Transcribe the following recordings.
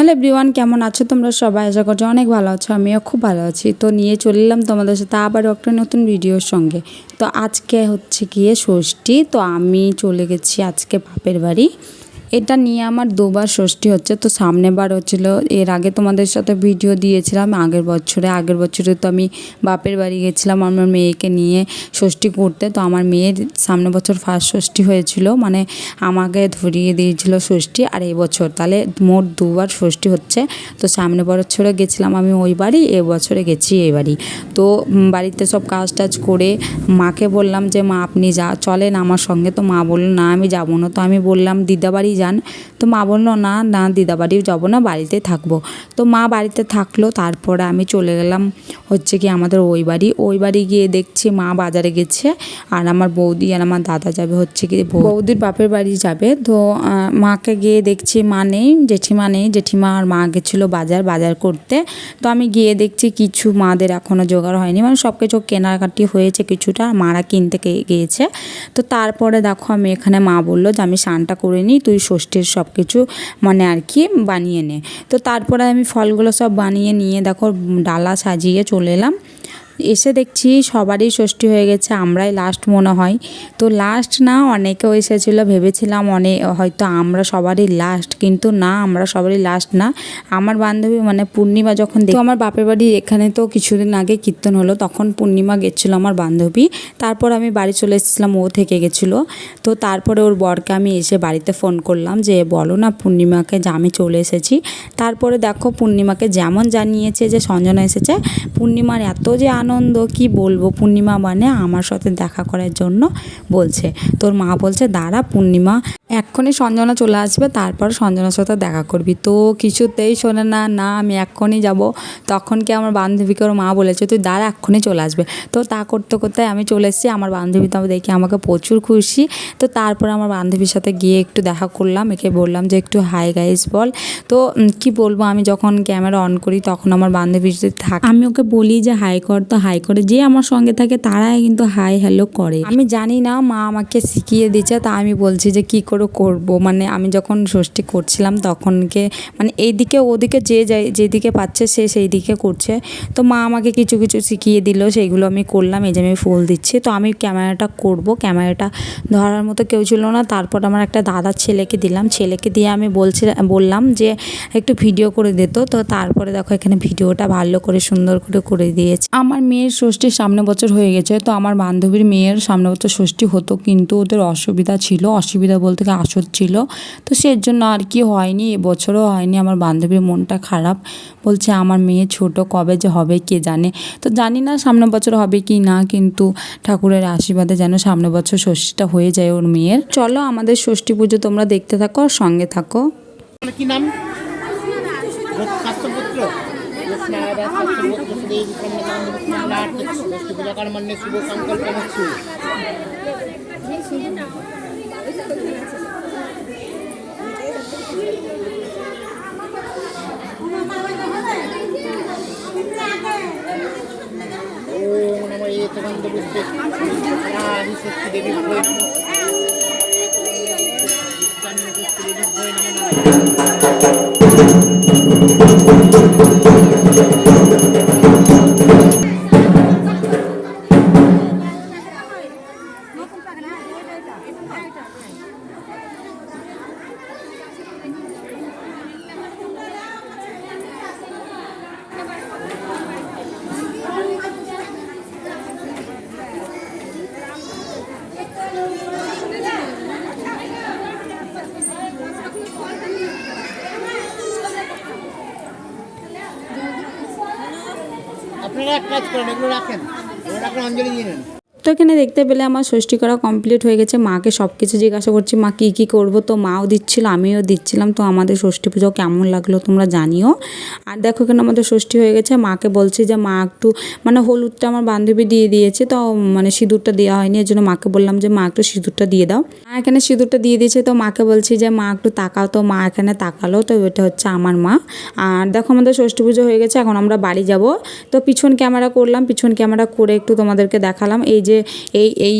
Hello everyone, কেমন আছো তোমরা সবাই? আশা করছ অনেক ভালো আছো, আমিও খুব ভালো আছি। তো নিয়ে চলে এলাম তোমাদের সাথে আবার একটা নতুন ভিডিওর সঙ্গে। তো আজকে হচ্ছে গিয়ে ষষ্ঠী, তো আমি চলে গেছি আজকে বাপের বাড়ি। এটা নিয়ে আমার দুবার ষষ্ঠী হচ্ছে, তো সামনে বার হচ্ছিল। এর আগে তোমাদের সাথে ভিডিও দিয়েছিলাম, আগের বছরে। আগের বছরে তো আমি বাপের বাড়ি গেছিলাম আমার মেয়েকে নিয়ে ষষ্ঠী করতে, তো আমার মেয়ের সামনে বছর ফার্স্ট ষষ্ঠী হয়েছিল মানে আমাকে ধরিয়ে দিয়েছিল ষষ্ঠী, আর এই বছর তাহলে মোট দুবার ষষ্ঠী হচ্ছে। তো সামনে বছরে গেছিলাম আমি ওই বাড়ি, এ বছরে গেছি এই বাড়ি। তো বাড়িতে সব কাজ টাজ করে মাকে বললাম যে, মা, আপনি যা, চলেন আমার সঙ্গে। তো মা বলল, না, আমি যাব না। তো আমি বললাম দিদা বাড়ি যান। তো মা বলল, না না দিদা বাড়িও যাব না, বাড়িতে থাকব। তো মা বাড়িতে থাকল, তারপরে আমি চলে গেলাম হচ্ছে কি আমাদের ওই বাড়ি। ওই বাড়ি গিয়ে দেখছি মা বাজারে গেছে, আর আমার বৌদি আর আমার দাদা যাবে হচ্ছে কি বৌদির বাপের বাড়ি যাবে, তো মাকে গিয়ে দেখছি মা নেই, জেঠিমা নেই। জেঠিমা আর মা গেছিল বাজার বাজার করতে। তো আমি গিয়ে দেখছি কিছু মাদের এখনও জোগাড় হয়নি মানে সব কিছু কেনাকাটি হয়েছে কিছুটা, মারা কিনতে গিয়েছে। তো তারপরে দেখো আমি এখানে মা বলল যে, আমি স্নানটা করে নিই, তুই ষষ্ঠীর সব কিছু মানে আর কি বানিয়ে নে। তো তারপরে আমি ফলগুলো সব বানিয়ে নিয়ে দেখো, ডালা সাজিয়ে চলে এলাম। এসে দেখছি সবারই ষষ্ঠী হয়ে গেছে, আমরাই লাস্ট মনে হয়। তো লাস্ট না অনেকেও এসেছিল, ভেবেছিলাম অনেক হয়তো আমরা সবারই লাস্ট কিন্তু না, আমরা সবারই লাস্ট না। আমার বান্ধবী মানে পূর্ণিমা যখন দেখো আমার বাপের বাড়ি এখানে তো কিছুদিন আগে কীর্তন হলো, তখন পূর্ণিমা গেছিল আমার বান্ধবী। তারপর আমি বাড়ি চলে এসেছিলাম, ও থেকে গেছিল। তো তারপরে ওর বরকে আমি এসে বাড়িতে ফোন করলাম যে, বলো না পূর্ণিমাকে, যে আমি চলে এসেছি। তারপরে দেখো পূর্ণিমাকে যেমন জানিয়েছে যে, সঞ্জনা এসেছে, পূর্ণিমার এত যে আনন্দ কি বলব? পূর্ণিমা মানে আমার সাথে দেখা করার জন্য বলছে। তোর মা বলছে, দাঁড়া পূর্ণিমা। এক্ষুনি সঞ্জনা চলে আসবে তারপর সঞ্জনার সাথে দেখা করবি। তো কিছুতেই শোনে না না আমি এক্ষুনি যাব। তখন কি আমার বান্ধবীকে ওর মা বলেছে তুই দাঁড়া এক্ষুনি চলে আসবে। তো তা করতে করতে আমি চলে এসেছি আমার বান্ধবী তো দেখে আমাকে প্রচুর খুশি। তো তারপর আমার বান্ধবীর সাথে গিয়ে একটু দেখা করলাম একে বললাম যে একটু হাই গাইস বল। তো কি বলব আমি যখন ক্যামেরা অন করি তখন আমার বান্ধবী যদি থাকে আমি ওকে বলি যে হাই কর তো হাই করে। যে আমার সঙ্গে থাকে তারাই কিন্তু হাই হ্যালো করে। আমি জানি না মা আমাকে শিখিয়ে দিচ্ছে তা আমি বলছি যে কী করে করব। মানে আমি যখন ষষ্ঠী করছিলাম তখনকে মানে এইদিকে ওদিকে যে যাই যেদিকে পাচ্ছে সে সেই দিকে করছে। তো মা আমাকে কিছু কিছু শিখিয়ে দিল, সেইগুলো আমি করলাম, এই যে আমি ফুল দিচ্ছি। তো আমি ক্যামেরাটা করব, ক্যামেরাটা ধরার মতো কেউ ছিল না। তারপর আমার একটা দাদার ছেলেকে দিলাম। ছেলেকে দিয়ে আমি বলছি, বললাম যে একটু ভিডিও করে দিত তো। তারপরে দেখো এখানে ভিডিওটা ভালো করে, সুন্দর করে করে দিয়েছে। আমার মেয়ের ষষ্ঠীর সামনে বছর হয়ে গেছে। তো আমার বান্ধবীর মেয়ের সামনে বছর ষষ্ঠী হতো, কিন্তু ওদের অসুবিধা ছিল। অসুবিধা বলতে কি আসর ছিল। তো সের জন্য আর কি হয়নি, এবছরও হয়নি। আমার বান্ধবীর মনটা খারাপ। বলছে, আমার মেয়ে ছোট, কবে যে হবে কে জানে? তো জানি না সামনে বছর হবে কি না, কিন্তু ঠাকুরের আশীর্বাদে যেন সামনে বছর ষষ্ঠীটা হয়ে যায় ওর মেয়ের। চলো আমাদের ষষ্ঠী পুজো তোমরা দেখতে থাকো সঙ্গে থাকো। কি নাম? শুভ সংকল্প হচ্ছে ওম নমঃ এতগন্ধ পুষ্পে আপনারা এক কাজ করেন এগুলো রাখেন। রাখেন অঞ্জলি দিয়ে নেন। তো এখানে দেখতে পেলে আমার ষষ্ঠী করা কমপ্লিট হয়ে গেছে। মাকে সব কিছু জিজ্ঞাসা করছি, মা, কী কী করব? তো মাও দিচ্ছিল, আমিও দিচ্ছিলাম। তো আমাদের ষষ্ঠী পুজো কেমন লাগল তোমরা জানিও। আর দেখো এখানে আমাদের ষষ্ঠী হয়ে গেছে। মাকে বলছি যে, মা, একটু মানে হলুদটা আমার বান্ধবী দিয়ে দিয়েছে, তো মানে সিঁদুরটা দেওয়া হয়নি, এর জন্য মাকে বললাম যে, মা, একটু সিঁদুরটা দিয়ে দাও। মা এখানে সিঁদুরটা দিয়ে দিয়েছে, তো মাকে বলছি যে, মা, একটু তাকাও। তো মা এখানে তাকালো, তো এটা হচ্ছে আমার মা। আর দেখো আমাদের ষষ্ঠী পুজো হয়ে গেছে, এখন আমরা বাড়ি যাব। তো পিছন ক্যামেরা করলাম, পিছন ক্যামেরা করে একটু তোমাদেরকে দেখালাম। এই যে যে এই এই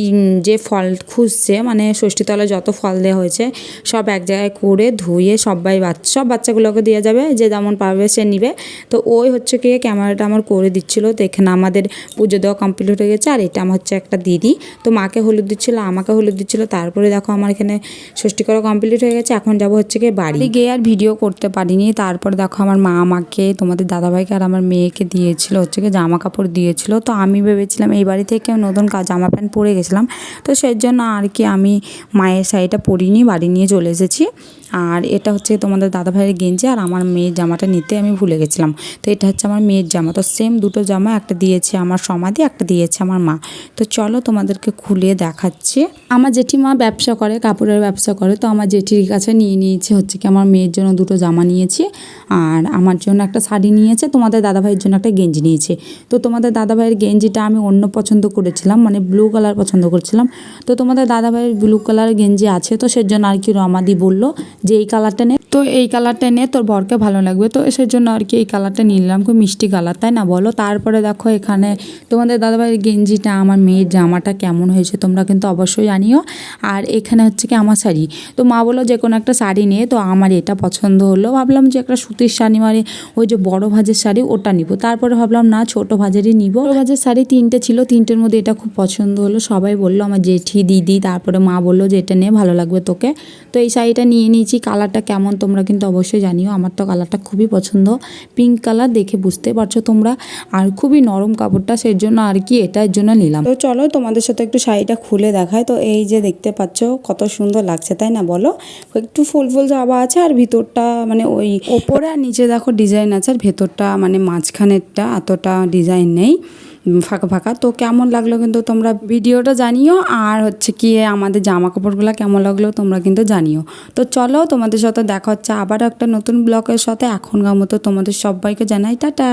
যে ফল খুঁজছে মানে ষষ্ঠীতলায় যত ফল দেওয়া হয়েছে, সব এক জায়গায় করে ধুয়ে সবাই বাচ্চা, সব বাচ্চাগুলোকে দেওয়া যাবে, যে যেমন পারবে সে নিবে। তো ওই হচ্ছে কি, ক্যামেরাটা আমার করে দিচ্ছিল, তো এখানে আমাদের পুজো দেওয়া কমপ্লিট হয়ে গেছে, আর এটা আমার হচ্ছে একটা দিদি। তো মাকে হলুদ দিচ্ছিল, আমাকে হলুদ দিচ্ছিল, তারপরে দেখো আমার এখানে ষষ্ঠী করা কমপ্লিট হয়ে গেছে, এখন যাব হচ্ছে গিয়ে বাড়ি। গিয়ে আর ভিডিও করতে পারিনি, তারপর দেখো আমার মা আমাকে, তোমাদের দাদাভাইকে আর আমার মেয়েকে দিয়েছিল, হচ্ছে গিয়ে জামা কাপড় দিয়েছিল। তো আমি ভেবেছিলাম এই বাড়ি থেকে নতুন জামা প্যান্ট পরে গেছিলাম। তো সেই জন্য আর কি আমি মায়ের শাড়িটা পরিনি বাড়ি নিয়ে চলে এসেছি। আর এটা হচ্ছে তোমাদের দাদাভাইয়ের গেঞ্জি আর আমার মেয়ের জামাটা নিতে আমি ভুলে গেছিলাম। তো এটা হচ্ছে আমার মেয়ের জামা। তো সেম দুটো জামা, একটা দিয়েছে আমার সমাধি, একটা দিয়েছে আমার মা। তো চলো তোমাদেরকে খুলে দেখাচ্ছি। আমার জেঠিমা ব্যবসা করে, কাপড়ের ব্যবসা করে। তো আমার জেঠির কাছে নিয়ে নিয়েছে হচ্ছে কি আমার মেয়ের জন্য দুটো জামা নিয়েছি। আর আমার জন্য একটা শাড়ি নিয়েছে, তোমাদের দাদাভাইয়ের জন্য একটা গেঞ্জি নিয়েছে। তো তোমাদের দাদাভাইয়ের গেঞ্জিটা আমি অন্য পছন্দ করেছিলাম মানে ব্লু কালার পছন্দ করছিলাম। তো তোমাদের দাদাভাইয়ের ব্লু কালার গেঞ্জি আছে, তো সেজন্য আর কি রমাদি বলল যে এই কালারটা নে, তো এই কালারটা নে, তোর বরকে ভালো লাগবে। তো সেই জন্য আর কি এই কালারটা নিলাম, খুব মিষ্টি কালার, তাই না বলো? তারপরে দেখো এখানে তোমাদের দাদাভাইয়ের গেঞ্জিটা, আমার মেয়ের জামাটা কেমন হয়েছে তোমরা কিন্তু অবশ্যই জানিও। আর এখানে হচ্ছে কি আমার শাড়ি। তো মা বলল যে কোনো একটা শাড়ি নিয়ে তো আমার এটা পছন্দ হলো। ভাবলাম যে একটা সুতির শাড়ি মানে ওই যে বড় ভাজের শাড়ি, ওটা নিব। তারপরে ভাবলাম, না, ছোট ভাজেরই নিব। বড় ভাজের শাড়ি তিনটে ছিল, তিনটের মধ্যে এটা খুব পছন্দ হলো। সবাই বলল, আমার জেঠি, দিদি, তারপরে মা বলল যে এটা নিয়ে ভালো লাগবে তোকে। তো এই শাড়িটা নিয়ে নিয়েছি। কালারটা কেমন তোমরা কিন্তু অবশ্যই জানিও। আমার তো কালারটা খুবই পছন্দ। পিঙ্ক কালার দেখে বুঝতে পারছ তোমরা। আর খুবই নরম কাপড়টা সেই জন্য আর কি এটার জন্য নিলাম। তো চলো তোমাদের সাথে একটু শাড়িটা খুলে দেখায় তো এই যে দেখতে পাচ্ছ, কত সুন্দর লাগছে, তাই না বলো? একটু ফুল ফুল যাওয়া আছে, আর ভিতরটা মানে ওই ওপরে আর নিচে দেখো ডিজাইন আছে, আর ভেতরটা মানে মাঝখানেরটা এতটা ডিজাইন নেই। ফাঁকা ফাঁকা। তো কেমন লাগল কিন্তু তোমরা ভিডিওটা জানিও, আর হচ্ছে কি আমাদের জামা কাপড়গুলো কেমন লাগল তোমরা কিন্তু জানিও। তো চলো তোমাদের সাথে দেখা হচ্ছে আবার একটা নতুন ব্লগের সাথে। এখনকার মতো তোমাদের সবাইকে জানাই টাটা।